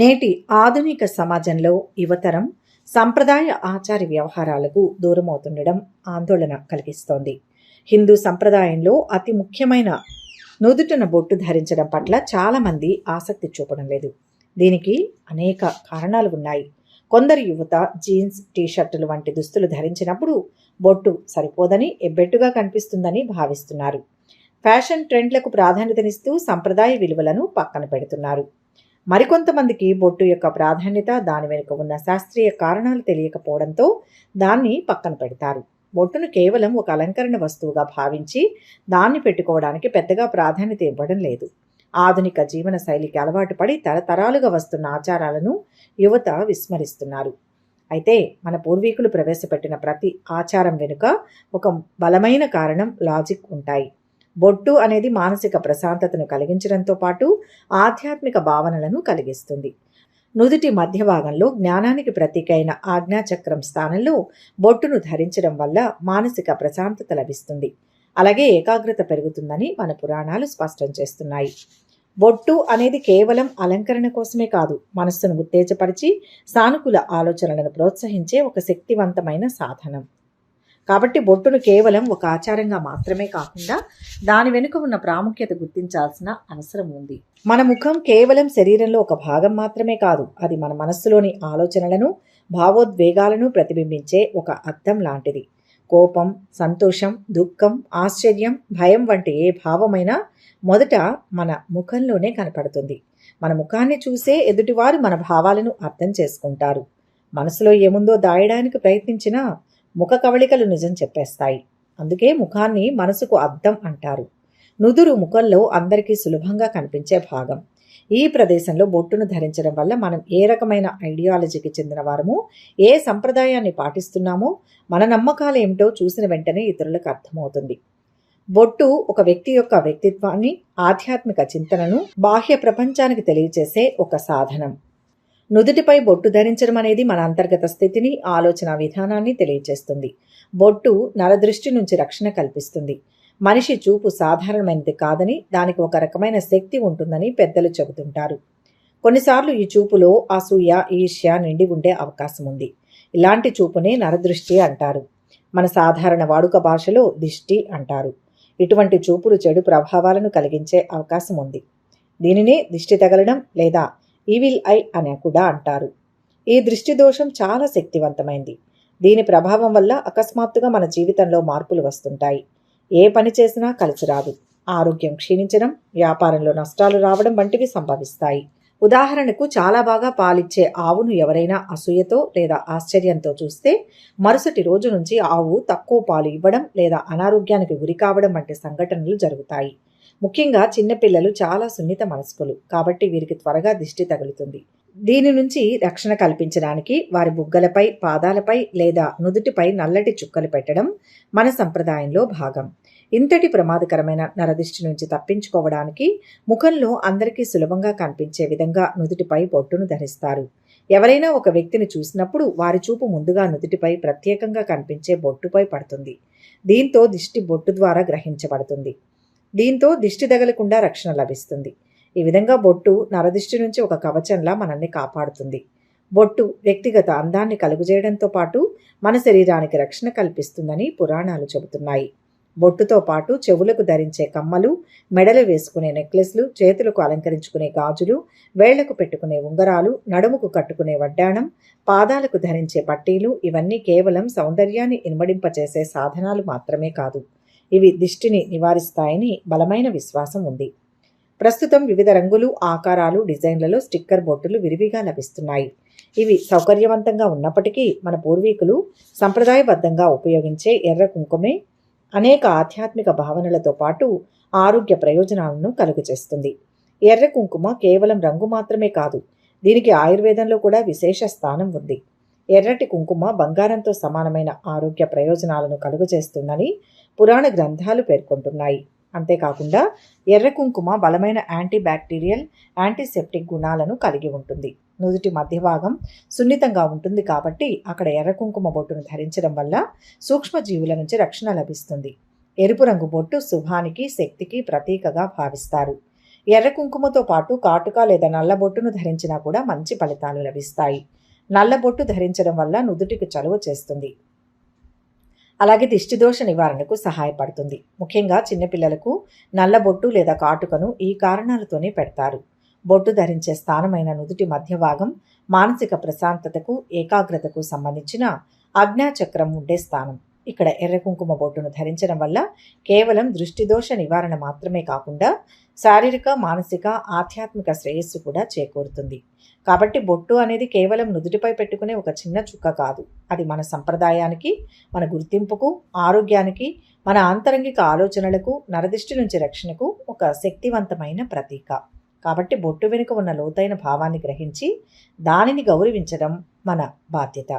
నేటి ఆధునిక సమాజంలో యువతరం సంప్రదాయ ఆచార వ్యవహారాలకు దూరమవుతుండడం ఆందోళన కలిగిస్తోంది. హిందూ సంప్రదాయంలో అతి ముఖ్యమైన నుదుటన బొట్టు ధరించడం పట్ల చాలామంది ఆసక్తి చూపడం లేదు. దీనికి అనేక కారణాలు ఉన్నాయి. కొందరు యువత జీన్స్ టీషర్టులు వంటి దుస్తులు ధరించినప్పుడు బొట్టు సరిపోదని ఎబ్బెట్టుగా కనిపిస్తుందని భావిస్తున్నారు. ఫ్యాషన్ ట్రెండ్లకు ప్రాధాన్యతనిస్తూ సంప్రదాయ విలువలను పక్కన పెడుతున్నారు. మరికొంతమందికి బొట్టు యొక్క ప్రాధాన్యత దాని వెనుక ఉన్న శాస్త్రీయ కారణాలు తెలియకపోవడంతో దాన్ని పక్కన పెడతారు. బొట్టును కేవలం ఒక అలంకరణ వస్తువుగా భావించి దాన్ని పెట్టుకోవడానికి పెద్దగా ప్రాధాన్యత ఇవ్వడం లేదు. ఆధునిక జీవన శైలికి అలవాటు పడి తరతరాలుగా వస్తున్న ఆచారాలను యువత విస్మరిస్తున్నారు. అయితే మన పూర్వీకులు ప్రవేశపెట్టిన ప్రతి ఆచారం వెనుక ఒక బలమైన కారణం లాజిక్ ఉంటాయి. బొట్టు అనేది మానసిక ప్రశాంతతను కలిగించడంతో పాటు ఆధ్యాత్మిక భావనలను కలిగిస్తుంది. నుదుటి మధ్య భాగంలో జ్ఞానానికి ప్రతీక అయిన ఆజ్ఞాచక్రం స్థానంలో బొట్టును ధరించడం వల్ల మానసిక ప్రశాంతత లభిస్తుంది. అలాగే ఏకాగ్రత పెరుగుతుందని మన పురాణాలు స్పష్టం చేస్తున్నాయి. బొట్టు అనేది కేవలం అలంకరణ కోసమే కాదు మనస్సును ఉత్తేజపరిచి సానుకూల ఆలోచనలను ప్రోత్సహించే ఒక శక్తివంతమైన సాధనం. కాబట్టి బొట్టును కేవలం ఒక ఆచారంగా మాత్రమే కాకుండా దాని వెనుక ఉన్న ప్రాముఖ్యత గుర్తించాల్సిన అవసరం ఉంది. మన ముఖం కేవలం శరీరంలో ఒక భాగం మాత్రమే కాదు అది మన మనస్సులోని ఆలోచనలను భావోద్వేగాలను ప్రతిబింబించే ఒక అర్థం లాంటిది. కోపం సంతోషం దుఃఖం ఆశ్చర్యం భయం వంటి ఏ భావమైనా మొదట మన ముఖంలోనే కనపడుతుంది. మన ముఖాన్ని చూసే ఎదుటివారు మన భావాలను అర్థం చేసుకుంటారు. మనసులో ఏముందో దాయడానికి ప్రయత్నించినా ముఖ కవళికలు నిజం చెప్పేస్తాయి. అందుకే ముఖాన్ని మనసుకు అద్దం అంటారు. నుదురు ముఖంలో అందరికీ సులభంగా కనిపించే భాగం. ఈ ప్రదేశంలో బొట్టును ధరించడం వల్ల మనం ఏ రకమైన ఐడియాలజీకి చెందిన వారము ఏ సంప్రదాయాన్ని పాటిస్తున్నామో మన నమ్మకాలు ఏమిటో చూసిన వెంటనే ఇతరులకు అర్థమవుతుంది. బొట్టు ఒక వ్యక్తి యొక్క వ్యక్తిత్వాన్ని ఆధ్యాత్మిక చింతనను బాహ్య ప్రపంచానికి తెలియజేసే ఒక సాధనం. నుదుటిపై బొట్టు ధరించడం అనేది మన అంతర్గత స్థితిని ఆలోచన విధానాన్ని తెలియజేస్తుంది బొట్టు నరదృష్టి నుంచి రక్షణ కల్పిస్తుంది. మనిషి చూపు సాధారణమైనది కాదని దానికి ఒక రకమైన శక్తి ఉంటుందని పెద్దలు చెబుతుంటారు. కొన్నిసార్లు ఈ చూపులో అసూయ ఈర్ష్య నిండి ఉండే అవకాశం ఉంది. ఇలాంటి చూపునే నరదృష్టి అంటారు. మన సాధారణ వాడుక భాషలో దిష్టి అంటారు. ఇటువంటి చూపులు చెడు ప్రభావాలను కలిగించే అవకాశం ఉంది. దీనినే దిష్టి తగలడం లేదా ఈవిల్ ఐ అని కూడా అంటారు. ఈ దృష్టి దోషం చాలా శక్తివంతమైంది. దీని ప్రభావం వల్ల అకస్మాత్తుగా మన జీవితంలో మార్పులు వస్తుంటాయి. ఏ పని చేసినా కలిసి రాదు. ఆరోగ్యం క్షీణించడం వ్యాపారంలో నష్టాలు రావడం వంటివి సంభవిస్తాయి. ఉదాహరణకు చాలా బాగా పాలిచ్చే ఆవును ఎవరైనా అసూయతో లేదా ఆశ్చర్యంతో చూస్తే మరుసటి రోజు నుంచి ఆవు తక్కువ పాలు ఇవ్వడం లేదా అనారోగ్యానికి గురి కావడం వంటి సంఘటనలు జరుగుతాయి. ముఖ్యంగా చిన్నపిల్లలు చాలా సున్నిత మనస్కులు కాబట్టి వీరికి త్వరగా దిష్టి తగులుతుంది. దీని నుంచి రక్షణ కల్పించడానికి వారి బుగ్గలపై పాదాలపై లేదా నుదుటిపై నల్లటి చుక్కలు పెట్టడం మన సంప్రదాయంలో భాగం. ఇంతటి ప్రమాదకరమైన నరదిష్టి నుంచి తప్పించుకోవడానికి ముఖంలో అందరికీ సులభంగా కనిపించే విధంగా నుదుటిపై బొట్టును ధరిస్తారు. ఎవరైనా ఒక వ్యక్తిని చూసినప్పుడు వారి చూపు ముందుగా నుదుటిపై ప్రత్యేకంగా కనిపించే బొట్టుపై పడుతుంది. దీంతో దిష్టి బొట్టు ద్వారా గ్రహించబడుతుంది. దీంతో దిష్టి తగలకుండా రక్షణ లభిస్తుంది. ఈ విధంగా బొట్టు నరదిష్టి నుంచి ఒక కవచంలా మనల్ని కాపాడుతుంది. బొట్టు వ్యక్తిగత అందాన్ని కలుగుజేయడంతో పాటు మన శరీరానికి రక్షణ కల్పిస్తుందని పురాణాలు చెబుతున్నాయి. బొట్టుతో పాటు చెవులకు ధరించే కమ్మలు మెడలు వేసుకునే నెక్లెస్లు చేతులకు అలంకరించుకునే గాజులు వేళ్ళకు పెట్టుకునే ఉంగరాలు నడుముకు కట్టుకునే వడ్డాణం పాదాలకు ధరించే పట్టీలు ఇవన్నీ కేవలం సౌందర్యాన్ని ఇనుమడింపచేసే సాధనాలు మాత్రమే కాదు. ఇవి దిష్టిని నివారిస్తాయని బలమైన విశ్వాసం ఉంది. ప్రస్తుతం వివిధ రంగులు ఆకారాలు డిజైన్లలో స్టిక్కర్ బొట్టులు విరివిగా లభిస్తున్నాయి. ఇవి సౌకర్యవంతంగా ఉన్నప్పటికీ మన పూర్వీకులు సంప్రదాయబద్ధంగా ఉపయోగించే ఎర్ర కుంకుమే అనేక ఆధ్యాత్మిక భావనలతో పాటు ఆరోగ్య ప్రయోజనాలను కలుగజేస్తుంది. ఎర్ర కుంకుమ కేవలం రంగు మాత్రమే కాదు దీనికి ఆయుర్వేదంలో కూడా విశేష స్థానం ఉంది. ఎర్రటి కుంకుమ బంగారంతో సమానమైన ఆరోగ్య ప్రయోజనాలను కలుగజేస్తుందని పురాణ గ్రంథాలు పేర్కొంటున్నాయి. అంతేకాకుండా ఎర్ర కుంకుమ బలమైన యాంటీ బ్యాక్టీరియల్ యాంటీసెప్టిక్ గుణాలను కలిగి ఉంటుంది. నుదుటి మధ్య భాగం సున్నితంగా ఉంటుంది కాబట్టి అక్కడ ఎర్ర కుంకుమ బొట్టును ధరించడం వల్ల సూక్ష్మజీవుల నుంచి రక్షణ లభిస్తుంది. ఎరుపు రంగు బొట్టు శుభానికి శక్తికి ప్రతీకగా భావిస్తారు. ఎర్ర కుంకుమతో పాటు కాటుక లేదా నల్ల బొట్టును ధరించినా కూడా మంచి ఫలితాలు లభిస్తాయి. నల్ల బొట్టు ధరించడం వల్ల నుదుటికి చలువ చేస్తుంది. అలాగే దిష్టిదోష నివారణకు సహాయపడుతుంది. ముఖ్యంగా చిన్నపిల్లలకు నల్లబొట్టు లేదా కాటుకను ఈ కారణాలతోనే పెడతారు. బొట్టు ధరించే స్థానమైన నుదుటి మధ్య భాగం మానసిక ప్రశాంతతకు ఏకాగ్రతకు సంబంధించిన అజ్ఞాచక్రం ఉండే స్థానం. ఇక్కడ ఎర్ర కుంకుమ బొట్టును ధరించడం వల్ల కేవలం దృష్టిదోష నివారణ మాత్రమే కాకుండా శారీరక మానసిక ఆధ్యాత్మిక శ్రేయస్సు కూడా చేకూరుతుంది. కాబట్టి బొట్టు అనేది కేవలం నుదుటిపై పెట్టుకునే ఒక చిన్న చుక్క కాదు. అది మన సంప్రదాయానికి మన గుర్తింపుకు ఆరోగ్యానికి మన ఆంతరంగిక ఆలోచనలకు నరదిష్టి నుంచి రక్షణకు ఒక శక్తివంతమైన ప్రతీక. కాబట్టి బొట్టు వెనుక ఉన్న లోతైన భావాన్ని గ్రహించి దానిని గౌరవించడం మన బాధ్యత.